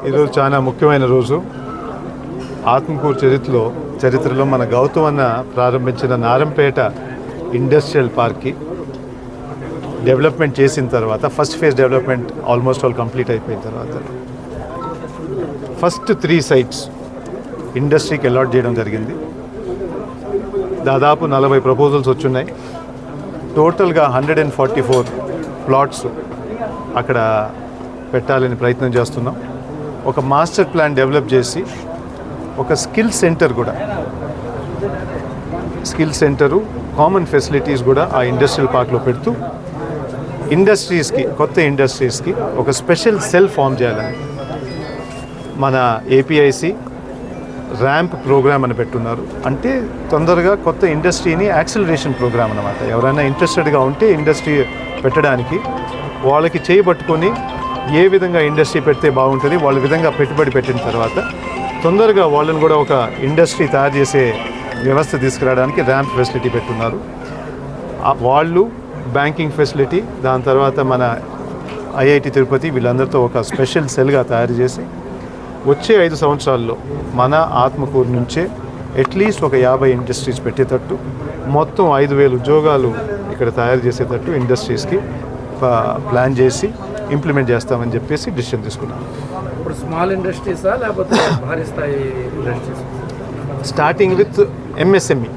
ఈరోజు చాలా ముఖ్యమైన రోజు. ఆత్మకూరు చరిత్రలో చరిత్రలో మన గౌతమ్ అన్న ప్రారంభించిన నారంపేట ఇండస్ట్రియల్ పార్క్కి డెవలప్మెంట్ చేసిన తర్వాత first phase development almost all complete అయిపోయిన తర్వాత ఫస్ట్ త్రీ సైట్స్ ఇండస్ట్రీకి అలాట్ చేయడం జరిగింది. దాదాపు నలభై ప్రపోజల్స్ వచ్చున్నాయి. టోటల్గా hundred and forty four plots అక్కడ పెట్టాలని ప్రయత్నం చేస్తున్నాం. ఒక మాస్టర్ ప్లాన్ డెవలప్ చేసి ఒక స్కిల్ సెంటర్ కూడా. స్కిల్ సెంటరు కామన్ ఫెసిలిటీస్ కూడా ఆ ఇండస్ట్రియల్ పార్క్లో పెడుతూ ఇండస్ట్రీస్కి కొత్త ఇండస్ట్రీస్కి ఒక స్పెషల్ సెల్ ఫామ్ చేయాలని మన ఏపీఐసి ర్యాంప్ ప్రోగ్రామ్ అని పెట్టున్నారు. అంటే తొందరగా కొత్త ఇండస్ట్రీని యాక్సిలరేషన్ ప్రోగ్రామ్ అనమాట ఎవరైనా ఇంట్రెస్టెడ్గా ఉంటే ఇండస్ట్రీ పెట్టడానికి వాళ్ళకి చేయబట్టుకొని ఏ విధంగా ఇండస్ట్రీ పెడితే బాగుంటుంది వాళ్ళ విధంగా పెట్టుబడి పెట్టిన తర్వాత తొందరగా వాళ్ళని కూడా ఒక ఇండస్ట్రీ తయారు చేసే వ్యవస్థ తీసుకురావడానికి ర్యాంప్ ఫెసిలిటీ పెట్టున్నారు. వాళ్ళు బ్యాంకింగ్ ఫెసిలిటీ దాని తర్వాత మన ఐఐటి తిరుపతి వీళ్ళందరితో ఒక స్పెషల్ సెల్గా తయారు చేసి వచ్చే ఐదు సంవత్సరాల్లో మన ఆత్మకూరు నుంచే అట్లీస్ట్ ఒక యాభై ఇండస్ట్రీస్ పెట్టేటట్టు మొత్తం ఐదు వేలు ఉద్యోగాలు ఇక్కడ తయారు చేసేటట్టు ఇండస్ట్రీస్కి ప్లాన్ చేసి ఇంప్లిమెంట్ చేస్తామని చెప్పేసి డిసిషన్ తీసుకున్నాం. ఇప్పుడు స్మాల్ ఇండస్ట్రీసా లేకపోతే భారీ స్థాయి industries starting with MSME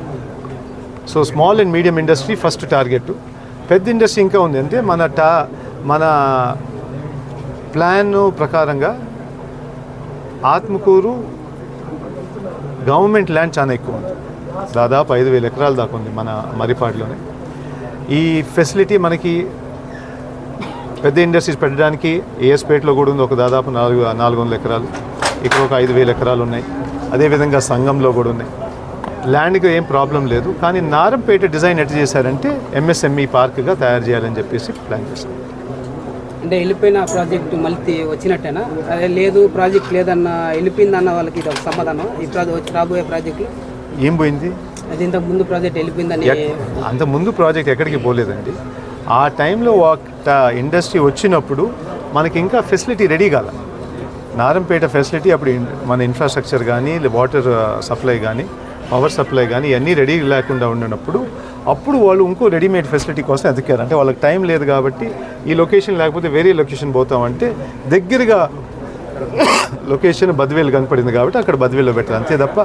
so small and medium industry first target పెద్ద ఇండస్ట్రీ ఇంకా ఉంది. అంటే మన టా మన ప్లాన్ ప్రకారంగా ఆత్మకూరు గవర్నమెంట్ ల్యాండ్ చాలా ఎక్కువ ఉంది. దాదాపు ఐదు వేల ఎకరాల దాకా ఉంది మన మరిపాడులోనే. ఈ ఫెసిలిటీ మనకి పెద్ద ఇండస్ట్రీస్ పెట్టడానికి ఏఎస్పేటలో కూడా ఉంది. ఒక దాదాపు నాలుగు నాలుగు వందల ఎకరాలు. ఇక్కడ ఒక ఐదు వేల ఎకరాలు ఉన్నాయి. అదేవిధంగా సంఘంలో కూడా ఉన్నాయి. ల్యాండ్కి ఏం ప్రాబ్లం లేదు. కానీ నారంపేట డిజైన్ ఎట్లా చేశారంటే ఎంఎస్ఎంఈ పార్క్గా తయారు చేయాలని చెప్పేసి ప్లాన్ చేశారు. అంటే వెళ్ళిపోయిన ప్రాజెక్టు మళ్ళీ వచ్చినట్టేనా? అదే లేదు ప్రాజెక్ట్ లేదన్న వెళ్ళిపోయిందన్న వాళ్ళకి ఇది ఒక సమాధానం. ఈ ప్రాజెక్ట్ వచ్చి రాబోయే ప్రాజెక్టు ఏం పోయింది? అది ఇంతకు ముందు ప్రాజెక్ట్ వెళ్ళిపోయిందని అంత ముందు ప్రాజెక్ట్ ఎక్కడికి పోలేదండి. ఆ టైంలో ఒక ఇండస్ట్రీ వచ్చినప్పుడు మనకి ఇంకా ఫెసిలిటీ రెడీ కాల. నారంపేట ఫెసిలిటీ అప్పుడు మన ఇన్ఫ్రాస్ట్రక్చర్ కానీ వాటర్ సప్లై కానీ పవర్ సప్లై కానీ ఇవన్నీ రెడీ లేకుండా ఉన్నప్పుడు అప్పుడు వాళ్ళు ఇంకో రెడీమేడ్ ఫెసిలిటీ కోసం ఎదికారు అంటే వాళ్ళకి టైం లేదు కాబట్టి ఈ లొకేషన్ లేకపోతే వేరే లొకేషన్ పోతామంటే దగ్గరగా లొకేషన్ బద్వేలు కనపడింది కాబట్టి అక్కడ బద్వేల్లో పెట్టారు. అంతే తప్ప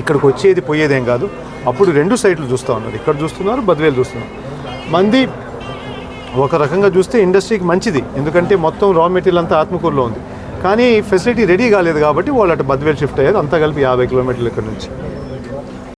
ఇక్కడికి వచ్చేది పోయేదేం కాదు. అప్పుడు రెండు సైట్లు చూస్తూ ఉన్నారు. ఇక్కడ చూస్తున్నారు బద్వేలు చూస్తున్నారు. మంది ఒక రకంగా చూస్తే ఇండస్ట్రీకి మంచిది. ఎందుకంటే మొత్తం రా మెటీరియల్ అంతా ఆత్మకూరులో ఉంది. కానీ ఫెసిలిటీ రెడీ కాలేదు కాబట్టి వాళ్ళు అటు బద్వేలు షిఫ్ట్ అయ్యారు. అంతా కలిపి యాభై కిలోమీటర్లు ఇక్కడ నుంచి.